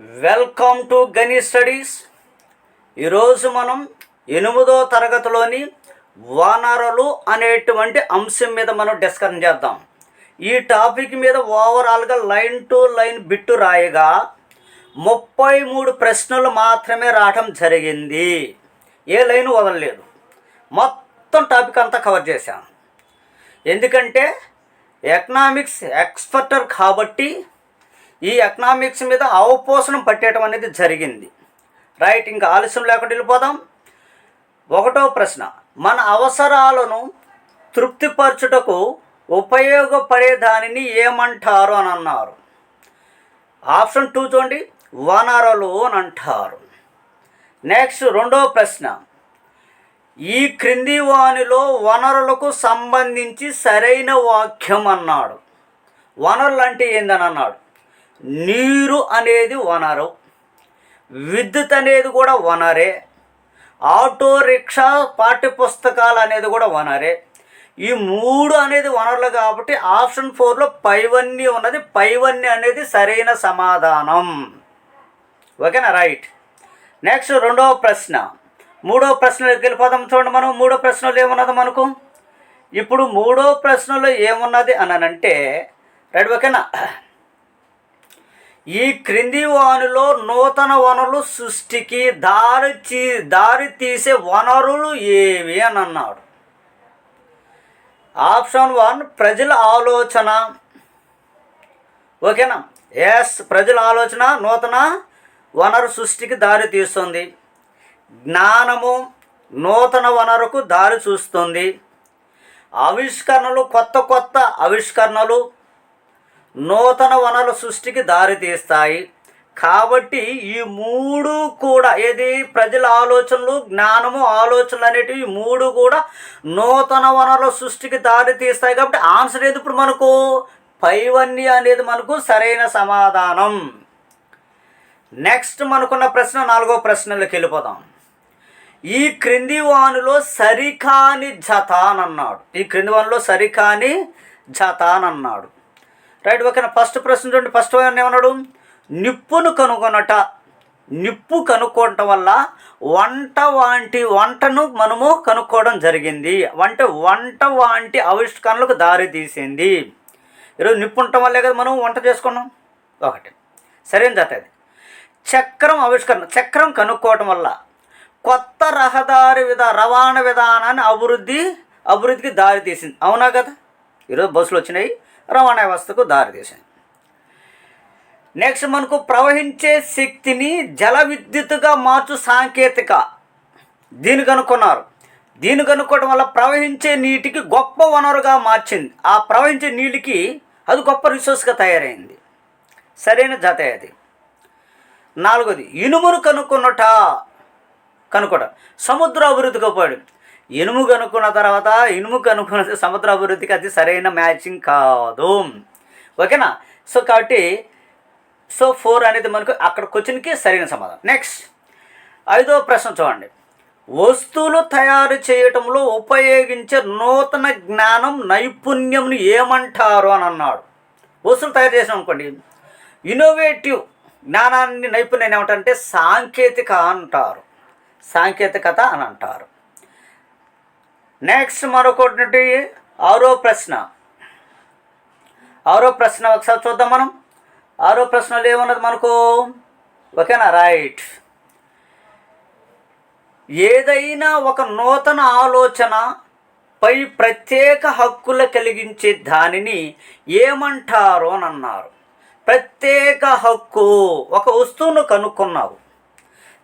Welcome to గణి studies. ఈరోజు మనం ఎనిమిదో తరగతిలోని వానరులు అనేటువంటి అంశం మీద మనం డిస్కషన్ చేద్దాం. ఈ టాపిక్ మీద ఓవరాల్గా లైన్ టు లైన్ బిట్టు రాయగా ముప్పై మూడు ప్రశ్నలు మాత్రమే రావటం జరిగింది. ఏ లైన్ వదలలేదు. మొత్తం టాపిక్ అంతా కవర్ చేశాను. ఎందుకంటే ఎకనామిక్స్ ఎక్స్పర్టర్ కాబట్టి ఈ ఎకనామిక్స్ మీద అవపోసనం పట్టేయటం అనేది జరిగింది. రైట్ ఇంకా ఆలస్యం లేకుండా వెళ్ళిపోదాం. ఒకటో ప్రశ్న మన అవసరాలను తృప్తిపరచుటకు ఉపయోగపడే దానిని ఏమంటారు అని అన్నారు. ఆప్షన్ టూ చూడండి. వనరులు అని అంటారు. నెక్స్ట్ రెండో ప్రశ్న ఈ క్రింది వానిలో వనరులకు సంబంధించి సరైన వాక్యం అన్నాడు. వనరులు అంటే ఏందని అన్నాడు. నీరు అనేది వనరు. విద్యుత్ అనేది కూడా వనరే. ఆటో రిక్షా పాఠ్యపుస్తకాలు అనేది కూడా వనరే. ఈ మూడు అనేది వనరులు కాబట్టి ఆప్షన్ ఫోర్లో పైవన్నీ ఉన్నది. పైవన్నీ అనేది సరైన సమాధానం. ఓకేనా? రైట్. నెక్స్ట్ రెండవ ప్రశ్న. మూడో ప్రశ్నలోకి వెళ్ళిపోదాం చూడండి మనం. మూడో ప్రశ్నలో ఏమున్నది మనకు? ఇప్పుడు మూడో ప్రశ్నలో ఏమున్నది అనంటే రైట్ ఓకేనా? ఈ క్రింది వానిలో నూతన వనరులు సృష్టికి దారి చీ దారి తీసే వనరులు ఏవి అని అన్నాడు. ఆప్షన్ వన్ ప్రజల ఆలోచన. ఓకేనా? ఎస్ ప్రజల ఆలోచన నూతన వనరు సృష్టికి దారి తీస్తుంది. జ్ఞానము నూతన వనరుకు దారి చూస్తుంది. ఆవిష్కరణలు కొత్త కొత్త ఆవిష్కరణలు నూతన వనరుల సృష్టికి దారితీస్తాయి కాబట్టి ఈ మూడు కూడా ఏది? ప్రజల ఆలోచనలు జ్ఞానము ఆలోచనలు అనేటివి మూడు కూడా నూతన వనరుల సృష్టికి దారితీస్తాయి కాబట్టి ఆన్సర్ ఏది ఇప్పుడు మనకు? పైవన్నీ అనేది మనకు సరైన సమాధానం. నెక్స్ట్ మనకున్న ప్రశ్న నాలుగో ప్రశ్నలోకి వెళ్ళిపోదాం. ఈ క్రింది వానులో సరికాని జత అన్నాడు. ఈ క్రింది వానులో సరికాని జత అన్నాడు. రైట్ ఓకేనా. ఫస్ట్ ప్రశ్న చూడండి. ఫస్ట్ ఏమన్నాడు? నిప్పును కనుగొనట. నిప్పు కనుక్కోవటం వల్ల వంట వంటి వంటను మనము కనుక్కోవడం జరిగింది. అంటే వంట వంటి ఆవిష్కరణలకు దారి తీసింది. ఈరోజు నిప్పు ఉండటం వల్లే కదా మనం వంట చేసుకున్నాం? ఒకటి. సరైన జత అది చక్రం ఆవిష్కరణ చక్రం కనుక్కోవటం వల్ల కొత్త రహదారి విధ రవాణా విధానాన్ని అభివృద్ధి అభివృద్ధికి దారి తీసింది. అవునా కదా? ఈరోజు బస్సులు వచ్చినాయి. రవాణా వ్యవస్థకు దారితీసింది నెక్స్ట్ మనకు ప్రవహించే శక్తిని జల విద్యుత్తుగా మార్చు సాంకేతిక. దీని కనుక్కున్నారు దీని కనుక్కోవడం వల్ల ప్రవహించే నీటికి గొప్ప వనరుగా మార్చింది. ఆ ప్రవహించే నీటికి అది గొప్ప రిసోర్స్గా తయారైంది. సరైన జత అది. నాలుగోది ఇనుమును కనుక్కున్నట కనుక్కోవడం. సముద్ర అభివృద్ధికి పోయాడు ఇనుము కనుక్కున్న తర్వాత ఇనుము కనుక్కున్న సముద్ర అభివృద్ధికి అది సరైన మ్యాచింగ్ కాదు. ఓకేనా? సో కాబట్టి సో ఫోర్ అనేది మనకు అక్కడ క్వశ్చన్కి సరైన సమాధానం. నెక్స్ట్ ఐదో ప్రశ్న చూడండి. వస్తువులు తయారు చేయటంలో ఉపయోగించే నూతన జ్ఞానం నైపుణ్యంను ఏమంటారు అని అన్నాడు. వస్తువులు తయారు చేసాం అనుకోండి. ఇన్నోవేటివ్ జ్ఞానాన్ని నైపుణ్యం ఏమంటారంటే సాంకేతిక అంటారు. సాంకేతికత అని అంటారు. నెక్స్ట్ మరొకటి ఆరో ప్రశ్న. ఆరో ప్రశ్న ఒకసారి చూద్దాం మనం. ఆరో ప్రశ్నలు ఏమన్నది మనకు? ఓకేనా? రైట్ ఏదైనా ఒక నూతన ఆలోచన పై ప్రత్యేక హక్కులు కలిగించే దానిని ఏమంటారు అని అన్నారు. ప్రత్యేక హక్కు. ఒక వస్తువును కనుక్కున్నావు.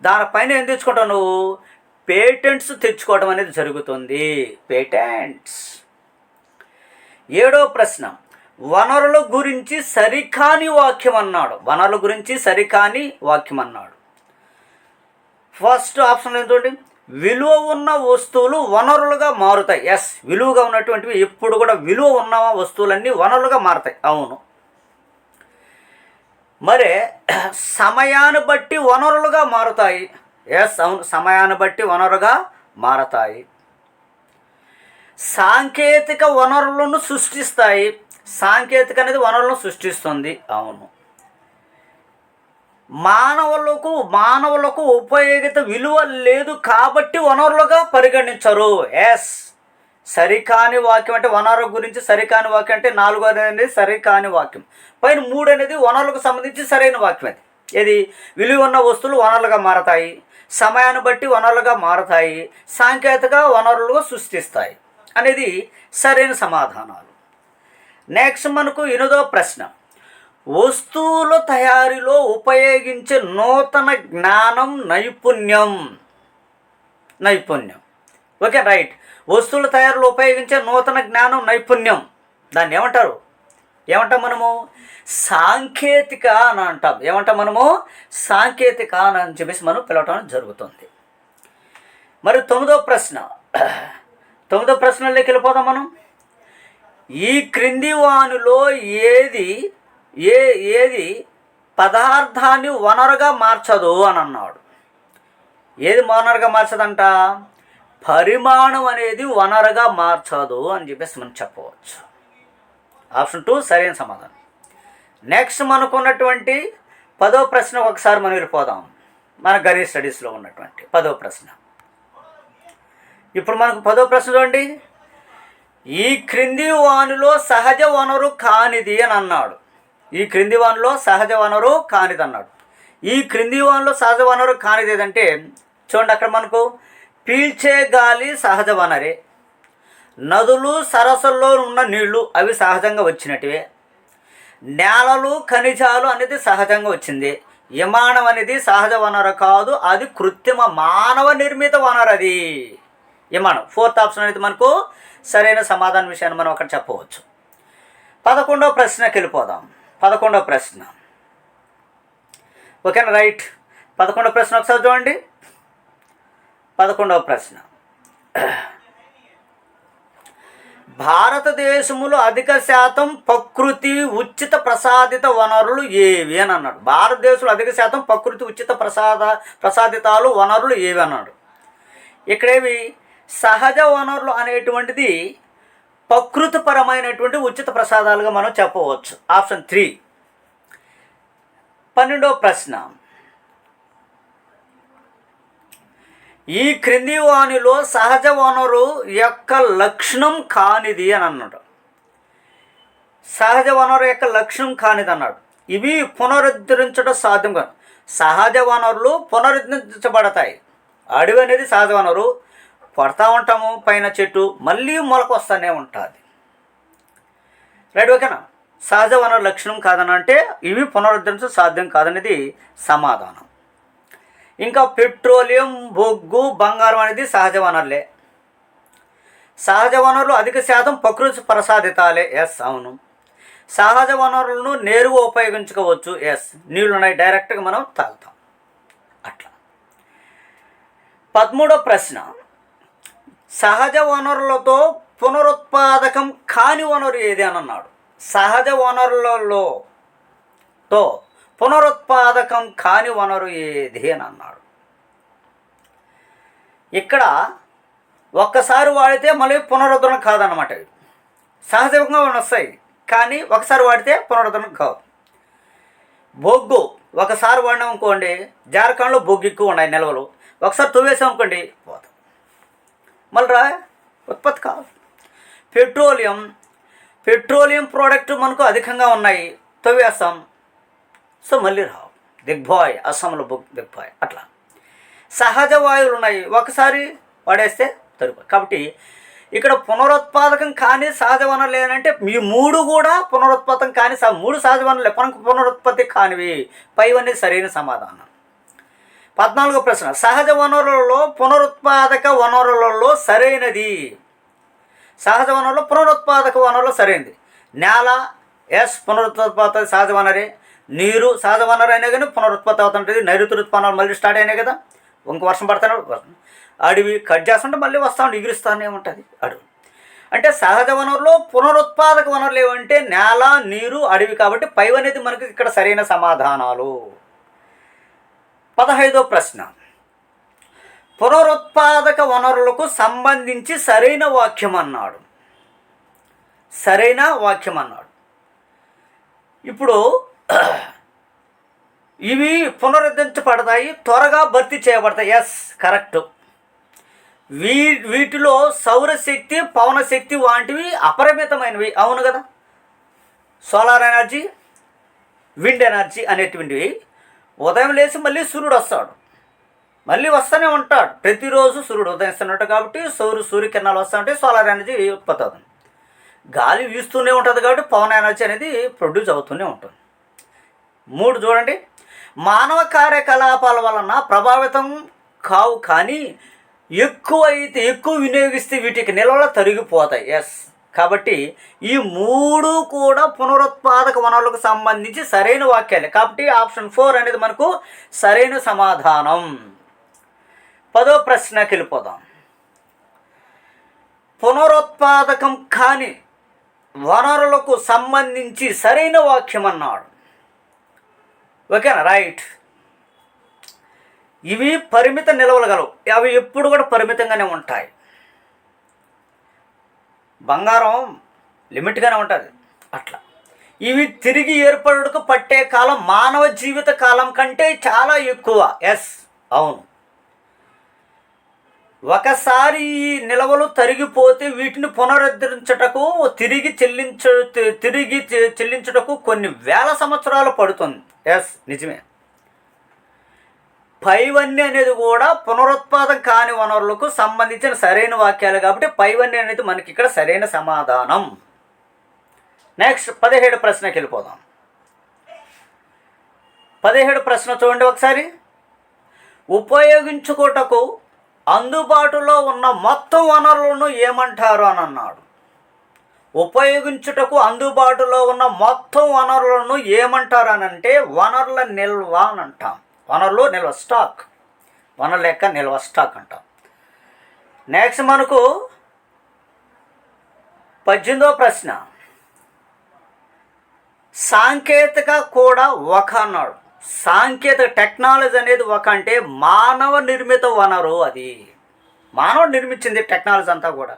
దానిపైన ఏం తెచ్చుకుంటావు నువ్వు? పేటెంట్స్ తెచ్చుకోవడం అనేది జరుగుతుంది. పేటెంట్స్. ఏడో ప్రశ్న. వనరుల గురించి సరికాని వాక్యం అన్నాడు. వనరుల గురించి సరికాని వాక్యం అన్నాడు. ఫస్ట్ ఆప్షన్ ఏంటండి విలువ ఉన్న వస్తువులు వనరులుగా మారుతాయి. ఎస్ విలువగా ఉన్నటువంటివి ఎప్పుడు కూడా విలువ ఉన్న వస్తువులన్నీ వనరులుగా మారుతాయి. అవును. మరి సమయాన్ని బట్టి వనరులుగా మారుతాయి. ఎస్ అవును సమయాన్ని బట్టి వనరుగా మారతాయి. సాంకేతిక వనరులను సృష్టిస్తాయి. సాంకేతిక అనేది వనరులను సృష్టిస్తుంది. అవును. మానవులకు మానవులకు ఉపయోగిత విలువ లేదు కాబట్టి వనరులుగా పరిగణించరు. ఎస్. సరికాని వాక్యం అంటే వనరుల గురించి సరికాని వాక్యం అంటే నాలుగో అనేది సరికాని వాక్యం. పైన మూడు అనేది వనరులకు సంబంధించి సరైన వాక్యం అది. ఇది విలువ ఉన్న వస్తువులు వనరులుగా మారతాయి. సమయాన్ని బట్టి వనరులుగా మారతాయి సాంకేతిక వనరులుగా సృష్టిస్తాయి అనేది సరైన సమాధానాలు. నెక్స్ట్ మనకు ఎనిమిదో ప్రశ్న. వస్తువుల తయారీలో ఉపయోగించే నూతన జ్ఞానం నైపుణ్యం. నైపుణ్యం. ఓకే రైట్ వస్తువుల తయారీలో ఉపయోగించే నూతన జ్ఞానం నైపుణ్యం. దాన్ని ఏమంటారు? ఏమంటాం మనము? సాంకేతిక అని అంటాం. ఏమంటాం మనము? సాంకేతిక అని చెప్పేసి మనం పిలవటం జరుగుతుంది. మరి తొమ్మిదో ప్రశ్న. తొమ్మిదో ప్రశ్నలోకి వెళ్ళిపోదాం మనం. ఈ క్రింది వానిలో ఏది ఏ ఏది పదార్థాన్ని వనరుగా మార్చదు అని అన్నాడు. ఏది వనరుగా మార్చదంట? పరిమాణం అనేది వనరుగా మార్చదు అని చెప్పేసి మనం చెప్పవచ్చు. ఆప్షన్ టూ సరైన సమాధానం. నెక్స్ట్ మనకున్నటువంటి పదో ప్రశ్న ఒకసారి మనం వెళ్ళిపోదాం. మన గణిత స్టడీస్లో ఉన్నటువంటి పదో ప్రశ్న. ఇప్పుడు మనకు పదో ప్రశ్న చూడండి. ఈ క్రింది వానిలో సహజ వనరు కానిది అని అన్నాడు. ఈ క్రింది వానిలో సహజ వనరు కానిది అన్నాడు. ఈ క్రింది వానిలో సహజ వనరు కానిది ఏదంటే చూడండి అక్కడ మనకు పీల్చే గాలి సహజ వనరే. నదులు సరస్సుల్లో ఉన్న నీళ్ళు అవి సహజంగా వచ్చినటివే. నేలలు ఖనిజాలు అనేది సహజంగా వచ్చింది. విమానం అనేది సహజ వనరు కాదు అది కృత్రిమ మానవ నిర్మిత వనరు అది. విమానం. ఫోర్త్ ఆప్షన్ అనేది మనకు సరైన సమాధాన విషయాన్ని మనం అక్కడ చెప్పవచ్చు. పదకొండవ ప్రశ్నకి వెళ్ళిపోదాం. పదకొండవ ప్రశ్న. ఓకేనా? రైట్. పదకొండవ ప్రశ్న ఒకసారి చూడండి. పదకొండవ ప్రశ్న. భారతదేశంలో అధిక శాతం ప్రకృతి ఉచిత ప్రసాదిత వనరులు ఏవి అని అన్నాడు. భారతదేశంలో అధిక శాతం ప్రకృతి ఉచిత ప్రసాద ప్రసాదితాలు వనరులు ఏవి అన్నాడు. ఇక్కడేవి సహజ వనరులు అనేటువంటిది ప్రకృతిపరమైనటువంటి ఉచిత ప్రసాదాలుగా మనం చెప్పవచ్చు. Option three. పన్నెండవ ప్రశ్న. ఈ క్రింది వానిలో సహజ వనరు యొక్క లక్షణం కానిది అని అన్నాడు. సహజ వనరు యొక్క లక్షణం కానిది అన్నాడు. ఇవి పునరుద్ధరించడం సాధ్యం కాదు. సహజ వనరులు పునరుద్ధరించబడతాయి. అడవి అనేది సహజ వనరు. పడతా ఉంటాము పైన చెట్టు మళ్ళీ మొలక వస్తూనే ఉంటుంది. రైట్ ఓకేనా? సహజ వనరు లక్షణం కాదని అంటే ఇవి పునరుద్ధరించడం సాధ్యం కాదనేది సమాధానం. ఇంకా పెట్రోలియం బొగ్గు బంగారం అనేది సహజ వనరులే. సహజ వనరులు అధిక శాతం ప్రకృతి ప్రసాదితాలే. ఎస్ అవును. సహజ వనరులను నేరుగా ఉపయోగించుకోవచ్చు. ఎస్ నీళ్ళు ఉన్నాయి. డైరెక్ట్గా మనం తాగుతాం. అట్లా. పదమూడో ప్రశ్న. సహజ వనరులతో పునరుత్పాదకం కాని వనరు ఏది అని అన్నాడు. సహజ వనరులలో తో పునరుత్పాదకం కాని వనరు ఏది అని అన్నాడు. ఇక్కడ ఒక్కసారి వాడితే మళ్ళీ పునరుద్ధరణ కాదనమాట ఇవి సహజంగా వస్తాయి కానీ ఒకసారి వాడితే పునరుద్ధరణ కావు. బొగ్గు ఒకసారి వాడినాం అనుకోండి జార్ఖండ్లో బొగ్గు ఎక్కువ ఉన్నాయి నిల్వలు ఒకసారి తువ్వేసాం అనుకోండి పోతాం. మళ్ళీ ఉత్పత్తి కాదు పెట్రోలియం పెట్రోలియం ప్రోడక్ట్ మనకు అధికంగా ఉన్నాయి తవ్వేస్తాం. సో మళ్ళీ రావు. దిగ్బాయ్ అస్సాంలో బుక్ దిగ్బాయ్ అట్లా. సహజ వాయువులు ఉన్నాయి. ఒకసారి వాడేస్తే తరుపు కాబట్టి ఇక్కడ పునరుత్పాదకం కానీ సహజ వనరులు ఏంటంటే మీ మూడు కూడా పునరుత్పాదకం కానీ సహ- మూడు సహజ వనరులే పునః పునరుత్పత్తి కానివి. పైవన్నీ సరైన సమాధానం. పద్నాలుగో ప్రశ్న. సహజ వనరులలో పునరుత్పాదక వనరులలో సరైనది. సహజ వనరులు పునరుత్పాదక వనరులు సరైనది. నేల ఎస్ పునరుత్పాదక సహజ వనరే. నీరు సహజ వనరు అయినా కానీ పునరుత్పత్తి అవుతుంటుంది. నైరుతి ఋతుపానాలు మళ్ళీ స్టార్ట్ అయినాయి కదా. ఇంక వర్షం పడుతూనే అడవి కట్ చేస్తుంటే మళ్ళీ వస్తూ ఉంటే ఎగురుస్తూనే ఉంటుంది అడవి. అంటే సహజ వనరులో పునరుత్పాదక వనరులు ఏమంటే నేల నీరు అడవి కాబట్టి పైవ అనేది మనకి ఇక్కడ సరైన సమాధానాలు. పదహైదో ప్రశ్న. పునరుత్పాదక వనరులకు సంబంధించి సరైన వాక్యం అన్నాడు. సరైన వాక్యం అన్నాడు. ఇప్పుడు ఇవి పునరుద్ధరించబడతాయి త్వరగా భర్తీ చేయబడతాయి. ఎస్ కరెక్ట్ వీ వీటిలో సౌరశక్తి పవనశక్తి వంటివి అపరిమితమైనవి. అవును కదా? సోలార్ ఎనర్జీ విండ్ ఎనర్జీ అనేటువంటివి. ఉదయం లేచి మళ్ళీ సూర్యుడు వస్తాడు. మళ్ళీ వస్తూనే ఉంటాడు. ప్రతిరోజు సూర్యుడు ఉదయిస్తున్నాడు కాబట్టి సౌరు సూర్యకిరణాలు వస్తూ సోలార్ ఎనర్జీ ఉత్పత్తి అవుతుంది. గాలి వీస్తూనే ఉంటుంది కాబట్టి పవన్ ఎనర్జీ అనేది ప్రొడ్యూస్ అవుతూనే ఉంటుంది. మూడు చూడండి. మానవ కార్యకలాపాల వలన ప్రభావితం కావు కానీ ఎక్కువ అయితే ఎక్కువ వినియోగిస్తే వీటికి నిల్వలు తరిగిపోతాయి. ఎస్ కాబట్టి ఈ మూడు కూడా పునరుత్పాదక వనరులకు సంబంధించి సరైన వాక్యాలు. కాబట్టి ఆప్షన్ ఫోర్ అనేది మనకు సరైన సమాధానం. పదో ప్రశ్నకి వెళ్ళిపోదాం. పునరుత్పాదకం కాని వనరులకు సంబంధించి సరైన వాక్యం అన్నాడు. ఓకేనా? రైట్. ఇవి పరిమిత నిల్వలు గలవు. అవి ఎప్పుడు కూడా పరిమితంగానే ఉంటాయి. బంగారం లిమిట్గానే ఉంటుంది. అట్లా. ఇవి తిరిగి ఏర్పడుటకు పట్టే కాలం మానవ జీవిత కాలం కంటే చాలా ఎక్కువ. ఎస్. అవును. ఒకసారి ఈ నిల్వలు తరిగిపోతే వీటిని పునరుద్ధరించుటకు తిరిగి చెల్లించ తిరిగి చెల్లించుటకు కొన్ని వేల సంవత్సరాలు పడుతుంది. ఎస్ నిజమే. పైవన్నీ అనేది కూడా పునరుత్పాదం కాని వనరులకు సంబంధించిన సరైన వాక్యాలు కాబట్టి పైవన్నీ అనేది మనకి ఇక్కడ సరైన సమాధానం. నెక్స్ట్ పదిహేడు ప్రశ్నకి వెళ్ళిపోదాం. పదిహేడు ప్రశ్న చూడండి ఒకసారి. ఉపయోగించుకోటకు అందుబాటులో ఉన్న మొత్తం వనరులను ఏమంటారు అని అన్నాడు. ఉపయోగించుటకు అందుబాటులో ఉన్న మొత్తం వనరులను ఏమంటారు అని అంటే వనరుల నిల్వ అని అంటాం. వనరులు నిల్వ స్టాక్. వనరుల యొక్క నిల్వ స్టాక్ అంటాం. నెక్స్ట్ మనకు పద్దెనిమిదో ప్రశ్న. సాంకేతిక కూడా ఒక అన్నాడు. సాంకేతిక టెక్నాలజీ అనేది ఒక అంటే మానవ నిర్మిత వనరు అది. మానవుడు నిర్మించింది టెక్నాలజీ అంతా కూడా.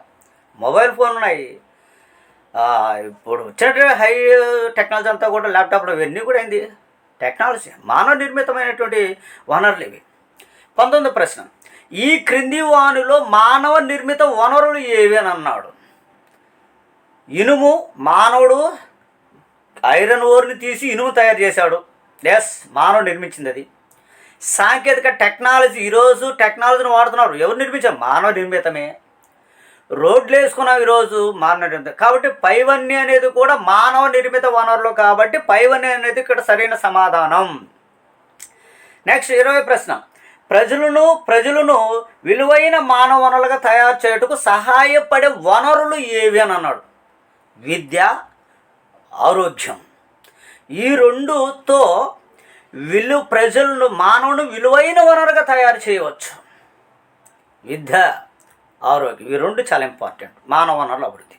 మొబైల్ ఫోన్ ఉన్నాయి. ఇప్పుడు వచ్చినటువంటి హై టెక్నాలజీ అంతా కూడా ల్యాప్టాప్లు ఇవన్నీ కూడా ఏంది? టెక్నాలజీ. మానవ నిర్మితమైనటువంటి వనరులు ఇవి. పంతొమ్మిది ప్రశ్న. ఈ క్రింది వానిలో మానవ నిర్మిత వనరులు ఏవి అని అన్నాడు. ఇనుము మానవుడు ఐరన్ ఓర్ని తీసి ఇనుము తయారు చేశాడు. ఎస్ మానవుడు నిర్మించింది అది. సాంకేతిక టెక్నాలజీ ఈరోజు టెక్నాలజీని వాడుతున్నారు. ఎవరు నిర్మించారు? మానవ నిర్మితమే. రోడ్లు వేసుకున్నాం ఈరోజు మానవ నిర్మితం. కాబట్టి పైవన్నీ అనేది కూడా మానవ నిర్మిత వనరులు కాబట్టి పైవన్నీ అనేది ఇక్కడ సరైన సమాధానం. నెక్స్ట్ ఇరవై ప్రశ్న. ప్రజలను ప్రజలను విలువైన మానవ వనరులుగా తయారు చేయుటకు సహాయపడే వనరులు ఏవి అని అన్నాడు. విద్య ఆరోగ్యం. ఈ రెండుతో విలు ప్రజలను మానవుని విలువైన వనరుగా తయారు చేయవచ్చు. విద్య ఆరోగ్యం ఈ రెండు చాలా ఇంపార్టెంట్ మానవ వనరుల అభివృద్ధి.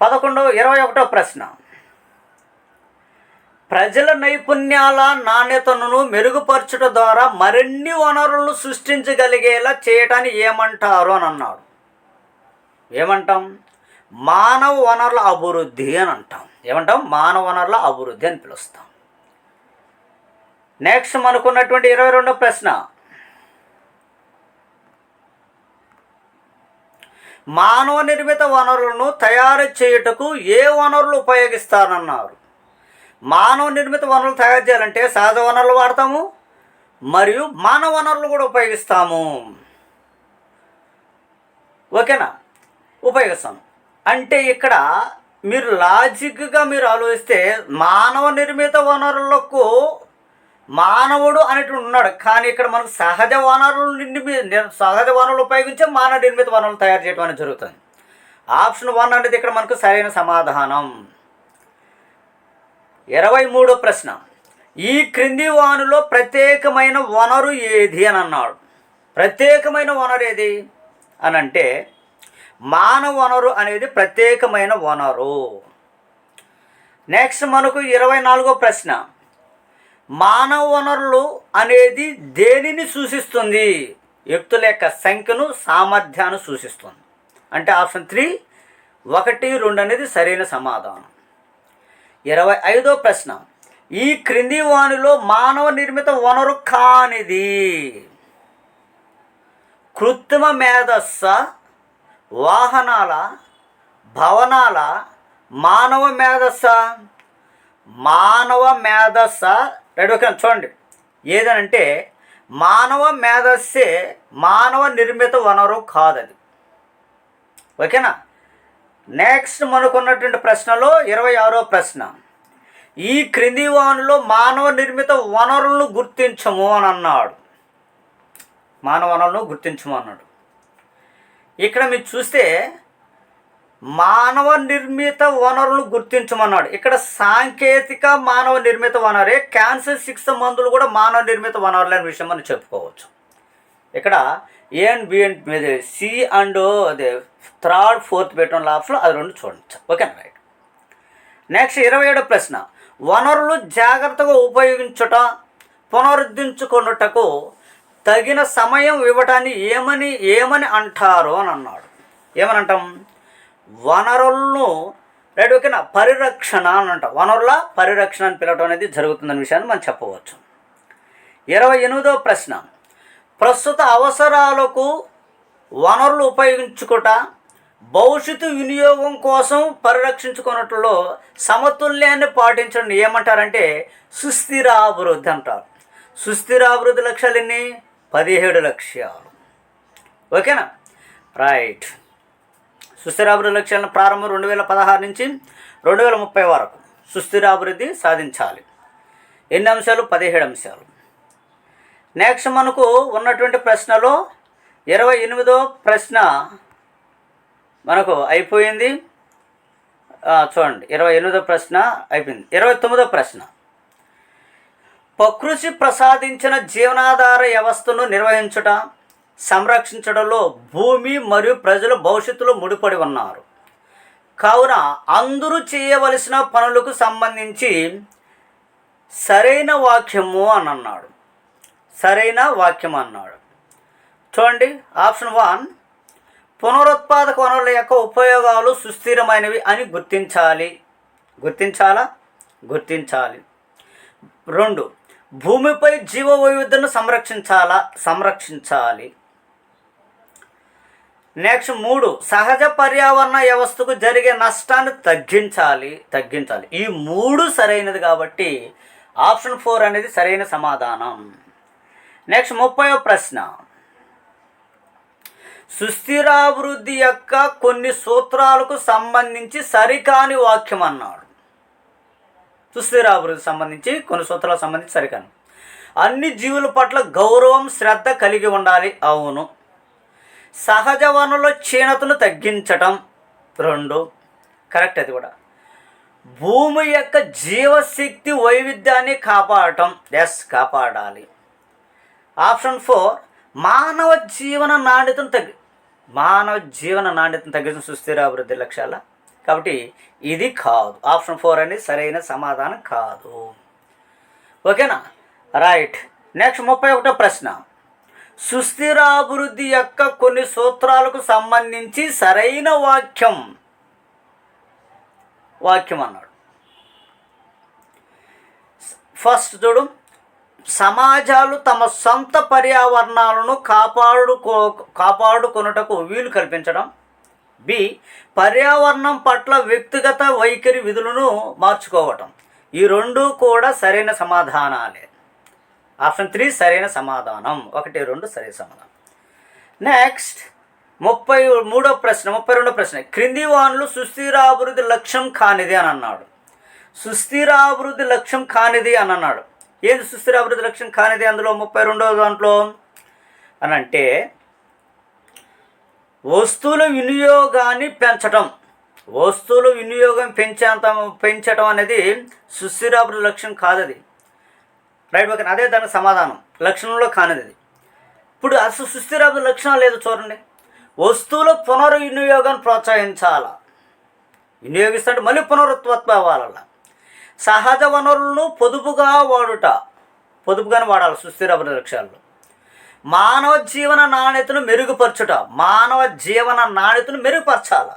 పదకొండవ ఇరవై ఒకటో ప్రశ్న. ప్రజల నైపుణ్యాల నాణ్యతను మెరుగుపరచుట ద్వారా మరిన్ని వనరులను సృష్టించగలిగేలా చేయటాన్ని ఏమంటారు అని అన్నాడు. ఏమంటాం? మానవ వనరుల అభివృద్ధి అని అంటాం. ఏమంటాం? మానవ వనరుల అభివృద్ధి అని పిలుస్తాం. నెక్స్ట్ మనకున్నటువంటి ఇరవై రెండవ ప్రశ్న. మానవ నిర్మిత వనరులను తయారు చేయుటకు ఏ వనరులు ఉపయోగిస్తానన్నారు? మానవ నిర్మిత వనరులు తయారు చేయాలంటే సహజ వనరులు వాడతాము మరియు మానవ వనరులు కూడా ఉపయోగిస్తాము. ఓకేనా? ఉపయోగిస్తాము అంటే ఇక్కడ మీరు లాజిక్గా మీరు ఆలోచిస్తే మానవ నిర్మిత వనరులకు మానవుడు అనేటువంటి ఉన్నాడు. కానీ ఇక్కడ మనకు సహజ వనరులు నిర్మి సహజ వనరులు ఉపయోగించే మానవ నిర్మిత వనరులు తయారు చేయడం అనేది జరుగుతుంది. ఆప్షన్ వన్ అనేది ఇక్కడ మనకు సరైన సమాధానం. ఇరవై మూడో ప్రశ్న. ఈ క్రింది వానులో ప్రత్యేకమైన వనరు ఏది అని అన్నాడు. ప్రత్యేకమైన వనరు ఏది? అని అంటే మానవ వనరు అనేది ప్రత్యేకమైన వనరు. నెక్స్ట్ మనకు ఇరవై నాలుగో ప్రశ్న. మానవ వనరులు అనేది దేనిని సూచిస్తుంది? వ్యక్తుల యొక్క సంఖ్యను సామర్థ్యాన్ని సూచిస్తుంది. అంటే ఆప్షన్ త్రీ ఒకటి రెండు అనేది సరైన సమాధానం. ఇరవై ఐదో ప్రశ్న. ఈ క్రింది వానిలో మానవ నిర్మిత వనరు కానిది. కృత్రిమ మేధస్స వాహనాల భవనాల మానవ మేధస్స? మానవ మేధస్స రెడీ ఓకే చూడండి. ఏదనంటే మానవ మేధస్సే మానవ నిర్మిత వనరు కాదది. ఓకేనా? నెక్స్ట్ మనకున్నటువంటి ప్రశ్నలో ఇరవై ఆరో ప్రశ్న. ఈ క్రింది వానులో మానవ నిర్మిత వనరులను గుర్తించము అని అన్నాడు. మానవ వనరులను గుర్తించము అన్నాడు. ఇక్కడ మీరు చూస్తే మానవ నిర్మిత వనరులు గుర్తించమన్నాడు. ఇక్కడ సాంకేతిక మానవ నిర్మిత వనరే క్యాన్సర్ శిక్ష మందులు కూడా మానవ నిర్మిత వనరులు అనే విషయం మనం చెప్పుకోవచ్చు. ఇక్కడ A and B and C and అదే థర్డ్ ఫోర్త్ పెట్టిన లాప్స్లో అది రెండు చూడండి ఓకేనా రైట్ నెక్స్ట్ ఇరవై ఏడో ప్రశ్న. వనరులు జాగ్రత్తగా ఉపయోగించుట పునరుద్ధరించుకొనుటకు తగిన సమయం ఇవ్వటాన్ని ఏమని ఏమని అంటారు అని అన్నాడు. ఏమని అంటాం వనరులను రైట్ ఓకేనా? పరిరక్షణ అని అంటాం. వనరుల పరిరక్షణ అని పిలవడం అనేది జరుగుతుందనే విషయాన్ని మనం చెప్పవచ్చు. ఇరవై ఎనిమిదవ ప్రశ్న. ప్రస్తుత అవసరాలకు వనరులు ఉపయోగించుకుంట భవిష్యత్తు వినియోగం కోసం పరిరక్షించుకున్నట్లో సమతుల్యాన్ని పాటించడం ఏమంటారంటే సుస్థిరాభివృద్ధి అంటారు. సుస్థిరాభివృద్ధి లక్ష్యాలు ఎన్ని? పదిహేడు లక్ష్యాలు ఓకేనా? రైట్. సుస్థిరాభివృద్ధి లక్ష్యాలను ప్రారంభం రెండు వేల పదహారు నుంచి రెండు వేల ముప్పై వరకు సుస్థిరాభివృద్ధి సాధించాలి. ఎన్ని అంశాలు? పదిహేడు అంశాలు. నెక్స్ట్ మనకు ఉన్నటువంటి ప్రశ్నలో ఇరవై ఎనిమిదో ప్రశ్న మనకు అయిపోయింది. చూడండి. ఇరవై ఎనిమిదో ప్రశ్న అయిపోయింది. ఇరవై తొమ్మిదో ప్రశ్న. ప్రకృతి ప్రసాదించిన జీవనాధార వ్యవస్థను నిర్వహించుట సంరక్షించడంలో భూమి మరియు ప్రజలు భవిష్యత్తులో ముడిపడి ఉన్నారు. కావున అందరూ చేయవలసిన పనులకు సంబంధించి సరైన వాక్యము అని అన్నాడు. సరైన వాక్యం అన్నాడు. చూడండి ఆప్షన్ వన్ పునరుత్పాదక వనరుల యొక్క ఉపయోగాలు సుస్థిరమైనవి అని గుర్తించాలి. గుర్తించాలా? గుర్తించాలి. రెండు భూమిపై జీవ వైవిధ్యను సంరక్షించాలా? సంరక్షించాలి. నెక్స్ట్ మూడు సహజ పర్యావరణ వ్యవస్థకు జరిగే నష్టాన్ని తగ్గించాలి. తగ్గించాలి. ఈ మూడు సరైనది కాబట్టి ఆప్షన్ ఫోర్ అనేది సరైన సమాధానం. నెక్స్ట్ ముప్పై ప్రశ్న. సుస్థిరాభివృద్ధి యొక్క కొన్ని సూత్రాలకు సంబంధించి సరికాని వాక్యం అన్నాడు. సుస్థిరాభివృద్ధి సంబంధించి కొన్ని సూత్రాలకు సంబంధించి సరికాను. అన్ని జీవుల పట్ల గౌరవం శ్రద్ధ కలిగి ఉండాలి. అవును. సహజ వనరుల క్షీణతను తగ్గించటం. రెండు. కరెక్ట్ అది కూడా. భూమి యొక్క జీవశక్తి వైవిధ్యాన్ని కాపాడటం. ఎస్ కాపాడాలి. Option four. మానవ జీవన నాణ్యతను తగ్గి మానవ జీవన నాణ్యతను తగ్గించడం సుస్థిర అభివృద్ధి లక్ష్యాల కాబట్టి ఇది కాదు. ఆప్షన్ ఫోర్ అనేది సరైన సమాధానం కాదు. ఓకేనా? రైట్. నెక్స్ట్ ముప్పై ఒకటో ప్రశ్న. సుస్థిరాభివృద్ధి యొక్క కొన్ని సూత్రాలకు సంబంధించి సరైన వాక్యం. వాక్యం అన్నాడు. ఫస్ట్ చూడు. సమాజాలు తమ సొంత పర్యావరణాలను కాపాడుకో కాపాడుకొనుటకు వీలు కల్పించడం. బి పర్యావరణం పట్ల వ్యక్తిగత వైఖరి విధులను మార్చుకోవటం. ఈ రెండు కూడా సరైన సమాధానాలే. ఆప్షన్ త్రీ సరైన సమాధానం. ఒకటి రెండు సరైన సమాధానం. నెక్స్ట్ ముప్పై మూడో ప్రశ్న ముప్పై రెండో ప్రశ్న. క్రింది వానులు సుస్థిరాభివృద్ధి లక్ష్యం కానిది అని అన్నాడు. సుస్థిరాభివృద్ధి లక్ష్యం కానిది అని అన్నాడు. ఏంది సుస్థిరాభివృద్ధి లక్ష్యం కానిది అందులో ముప్పై రెండో దాంట్లో? అని అంటే వస్తువుల వినియోగాన్ని పెంచటం. వస్తువుల వినియోగం పెంచేంత పెంచటం అనేది సుస్థిరాభివృద్ధి లక్ష్యం కాదది. రైట్ ఓకే అదే దానికి సమాధానం. లక్షణంలో కానిది అది. ఇప్పుడు అసలు సుస్థిరాభివృద్ధి లక్షణం లేదు చూడండి. వస్తువుల పునర్వినియోగాన్ని ప్రోత్సహించాల? వినియోగిస్తుంటే మళ్ళీ పునరుత్పత్తి అవ్వాలలా? సహజ వనరులను పొదుపుగా వాడుట. పొదుపుగానే వాడాలి సుస్థిర అభివృద్ధి లక్ష్యాల్లో. మానవ జీవన నాణ్యతను మెరుగుపరచుట మానవ జీవన నాణ్యతను మెరుగుపరచాల.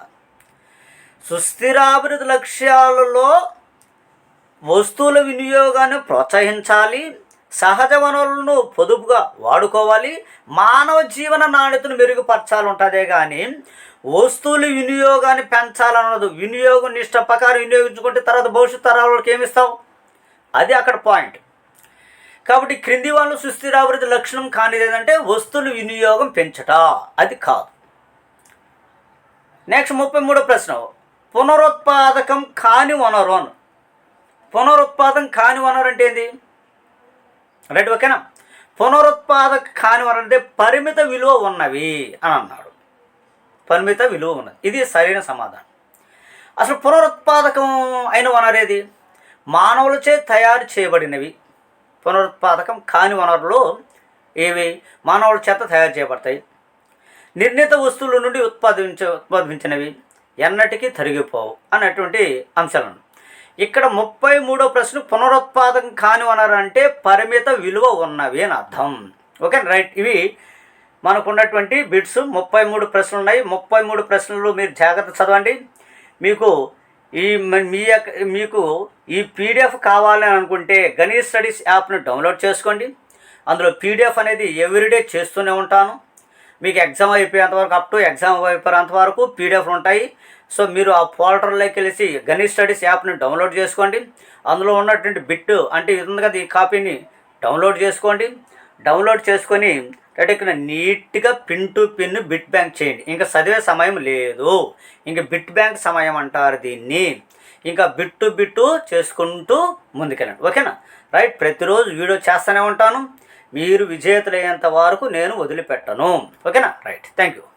సుస్థిరాభివృద్ధి లక్ష్యాలలో వస్తువుల వినియోగాన్ని ప్రోత్సహించాలి సహజ వనరులను పొదుపుగా వాడుకోవాలి మానవ జీవన నాణ్యతను మెరుగుపరచాలి ఉంటుందే కానీ వస్తువుల వినియోగాన్ని పెంచాలన్నది వినియోగం నిష్ట ప్రకారం వినియోగించుకుంటే తర్వాత భవిష్యత్ తరాలకు ఏమిస్తావు? అది అక్కడ పాయింట్. కాబట్టి క్రింది వాళ్ళు సుస్థిరాభివృద్ధి లక్షణం కానిది ఏంటంటే వస్తువుల వినియోగం పెంచట. అది కాదు. నెక్స్ట్ ముప్పై మూడో ప్రశ్న. పునరుత్పాదకం కాని వనరు అను పునరుత్పాదం కాని వనరు అంటే ఏంది? రైట్ ఓకేనా పునరుత్పాదక కాని వనరు అంటే పరిమిత విలువ ఉన్నవి అని అన్నాడు పరిమిత విలువ ఉన్నది. ఇది సరైన సమాధానం. అసలు పునరుత్పాదకం అయిన వనరేది మానవులచే తయారు చేయబడినవి. పునరుత్పాదకం కాని వనరులు ఏవి? మానవుల చేత తయారు చేయబడతాయి. నిర్ణీత వస్తువుల నుండి ఉత్పాదించ ఉత్పాదించినవి ఎన్నటికీ తరిగిపోవు అన్నటువంటి అంశాలను. ఇక్కడ ముప్పై మూడో ప్రశ్న పునరుత్పాదకం కాని వనరు అంటే పరిమిత విలువ ఉన్నవి అని అర్థం. Okay right. ఇవి మనకున్నటువంటి బిట్స్. ముప్పై మూడు ప్రశ్నలు ఉన్నాయి ముప్పై మూడు ప్రశ్నలు మీరు జాగ్రత్త చదవండి. మీకు ఈ మ- మీ యొక్క మీకు ఈ పీడిఎఫ్ కావాలని అనుకుంటే గణేష్ స్టడీస్ యాప్ను డౌన్లోడ్ చేసుకోండి. అందులో పీడిఎఫ్ అనేది ఎవ్రీడే చేస్తూనే ఉంటాను. మీకు ఎగ్జామ్ అయిపోయేంత వరకు అప్ టు ఎగ్జామ్ అయిపోయేంత వరకు పీడిఎఫ్లు ఉంటాయి. సో మీరు ఆ పోర్టల్లోకి వెళ్ళి గణేష్ స్టడీస్ యాప్ని డౌన్లోడ్ చేసుకోండి. అందులో ఉన్నటువంటి బిట్ అంటే ఇది ఉంది కదా ఈ కాపీని డౌన్లోడ్ చేసుకోండి. డౌన్లోడ్ చేసుకొని ఇక్కడ నీట్గా pin to pin bit bank చేయండి. ఇంకా చదివే సమయం లేదు. ఇంకా బిట్ బ్యాంక్ సమయం అంటారు దీన్ని. ఇంకా బిట్ టు బిట్టు చేసుకుంటూ ముందుకెళ్ళండి. ఓకేనా? రైట్. ప్రతిరోజు వీడియో చేస్తూనే ఉంటాను. మీరు విజేతలయ్యేంత వరకు నేను వదిలిపెట్టను. ఓకేనా? రైట్. Thank you